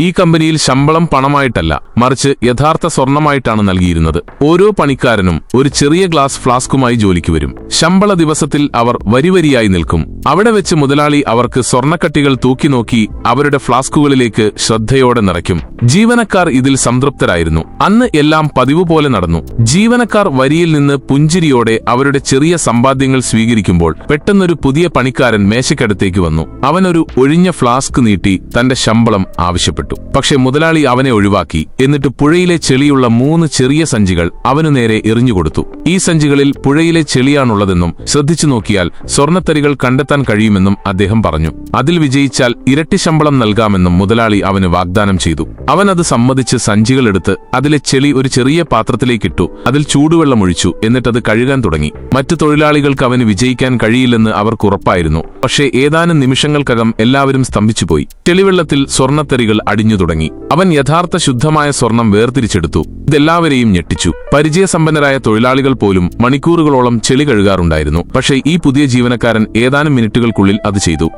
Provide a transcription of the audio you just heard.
ഈ കമ്പനിയിൽ ശമ്പളം പണമായിട്ടല്ല മറിച്ച് യഥാർത്ഥ സ്വർണമായിട്ടാണ് നൽകിയിരുന്നത്. ഓരോ പണിക്കാരനും ഒരു ചെറിയ ഗ്ലാസ് ഫ്ലാസ്കുമായി ജോലിക്ക് വരും. ശമ്പള ദിവസത്തിൽ അവർ വരിവരിയായി നിൽക്കും. അവിടെ വെച്ച് മുതലാളി അവർക്ക് സ്വർണക്കട്ടികൾ തൂക്കി നോക്കി അവരുടെ ഫ്ലാസ്കുകളിലേക്ക് ശ്രദ്ധയോടെ നിറയ്ക്കും. ജീവനക്കാർ ഇതിൽ സംതൃപ്തരായിരുന്നു. അന്ന് എല്ലാം പതിവ് പോലെ നടന്നു. ജീവനക്കാർ വരിയിൽ നിന്ന് പുഞ്ചിരിയോടെ അവരുടെ ചെറിയ സമ്പാദ്യങ്ങൾ സ്വീകരിക്കുമ്പോൾ പെട്ടെന്നൊരു പുതിയ പണിക്കാരൻ മേശക്കടുത്തേക്ക് വന്നു. അവനൊരു ഒഴിഞ്ഞ ഫ്ലാസ്ക് നീട്ടി തന്റെ ശമ്പളം ആവശ്യപ്പെട്ടു. പക്ഷെ മുതലാളി അവനെ ഒഴിവാക്കി. എന്നിട്ട് പുഴയിലെ ചെളിയുള്ള മൂന്ന് ചെറിയ സഞ്ചികൾ അവനു നേരെ എറിഞ്ഞുകൊടുത്തു ഈ സഞ്ചികളിൽ പുഴയിലെ ചെളിയാണുള്ളതെന്നും ശ്രദ്ധിച്ചു നോക്കിയാൽ സ്വർണത്തരികൾ കണ്ടെത്താൻ കഴിയുമെന്നും അദ്ദേഹം പറഞ്ഞു. അതിൽ വിജയിച്ചാൽ ഇരട്ടി ശമ്പളം നൽകാമെന്നും മുതലാളി അവന് വാഗ്ദാനം ചെയ്തു. അവൻ അത് സമ്മതിച്ച് സഞ്ചികളെടുത്ത് അതിലെ ചെളി ഒരു ചെറിയ പാത്രത്തിലേക്കിട്ടു അതിൽ ചൂടുവെള്ളം ഒഴിച്ചു. എന്നിട്ടത് കഴുകാൻ തുടങ്ങി. മറ്റു തൊഴിലാളികൾക്ക് അവന് വിജയിക്കാൻ കഴിയില്ലെന്ന് അവർക്ക് ഉറപ്പായിരുന്നു. പക്ഷേ ഏതാനും നിമിഷങ്ങൾക്കകം എല്ലാവരും സ്തംഭിച്ചുപോയി. ചെളിവെള്ളത്തിൽ സ്വർണത്തെറികൾ അടിഞ്ഞു തുടങ്ങി. അവൻ യഥാർത്ഥ ശുദ്ധമായ സ്വർണം വേർതിരിച്ചെടുത്തു. ഇതെല്ലാവരെയും ഞെട്ടിച്ചു. പരിചയസമ്പന്നരായ തൊഴിലാളികൾ പോലും മണിക്കൂറുകളോളം ചെളി കഴുകാറുണ്ടായിരുന്നു. പക്ഷേ ഈ പുതിയ ജീവനക്കാരൻ ഏതാനും മിനിറ്റുകൾക്കുള്ളിൽ അത് ചെയ്തു.